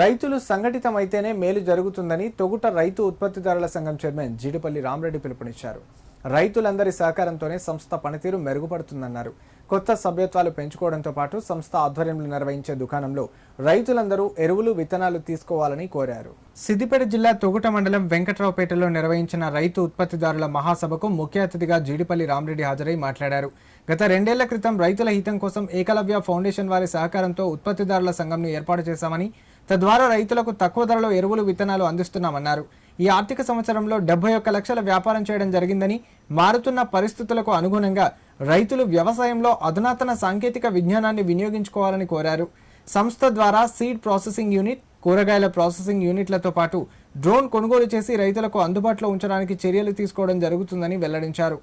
రైతులు సంఘటితమైతేనే మేలు జరుగుతుందని తొగుట రైతు ఉత్పత్తిదారుల సంఘం చైర్మన్ జీడిపల్లి రామరెడ్డి పిలుపునిచ్చారు. రైతులందరి సహకారంతోనే సంస్థ పనితీరు మెరుగుపడుతుందన్నారు. కొత్త సభ్యత్వాలు పెంచుకోవడంతో పాటు సంస్థ ఆధ్వర్యంలో నిర్వహించే దుకాణంలో రైతులందరూ ఎరువులు విత్తనాలు తీసుకోవాలని కోరారు. సిద్దిపేట జిల్లా తొగుట మండలం వెంకట్రావుపేటలో నిర్వహించిన రైతు ఉత్పత్తిదారుల మహాసభకు ముఖ్య అతిథిగా జీడిపల్లి రామరెడ్డి హాజరై మాట్లాడారు. గత రెండేళ్ళ క్రితం రైతుల హితం కోసం ఏకలవ్య ఫౌండేషన్ వారి సహకారంతో ఉత్పత్తిదారుల సంఘంను ఏర్పాటు చేశామని తద్వారా రైతులకు తక్కువ ధరలో ఎరువులు విత్తనాలు అందిస్తున్నామన్నారు. ఈ ఆర్థిక సంవత్సరంలో డెబ్బై ఒక్క లక్షల వ్యాపారం చేయడం జరిగిందని మారుతున్న పరిస్థితులకు అనుగుణంగా రైతులు వ్యవసాయంలో అధునాతన సాంకేతిక విజ్ఞానాన్ని వినియోగించుకోవాలని కోరారు. సంస్థ ద్వారా సీడ్ ప్రాసెసింగ్ యూనిట్ కూరగాయల ప్రాసెసింగ్ యూనిట్లతో పాటు డ్రోన్ కొనుగోలు చేసి రైతులకు అందుబాటులో ఉంచడానికి చర్యలు తీసుకోవడం జరుగుతుందని వెల్లడించారు.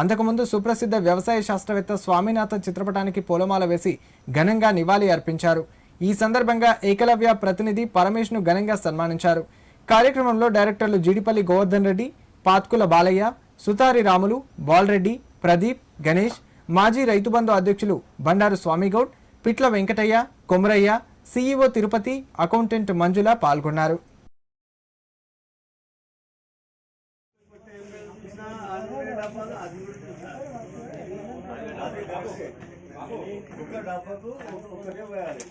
అంతకుముందు సుప్రసిద్ధ వ్యవసాయ శాస్త్రవేత్త స్వామినాథన్ చిత్రపటానికి పూలమాల వేసి ఘనంగా నివాళి అర్పించారు. ఈ సందర్భంగా ఏకలవ్య ప్రతినిధి పరమేష్ను ఘనంగా సన్మానించారు. కార్యక్రమంలో డైరెక్టర్లు జీడిపల్లి గోవర్ధన్ రెడ్డి పాత్కుల బాలయ్య సుతారి రాములు బాలరెడ్డి ప్రదీప్ గణేష్ మాజీ రైతు బంధు అధ్యక్షులు బండారు స్వామిగౌడ్ పిట్ల వెంకటయ్య కొమరయ్య సీఈఓ తిరుపతి అకౌంటెంట్ మంజుల పాల్గొన్నారు. ఒక డబ్బాకు ఒకటే పోయాలి.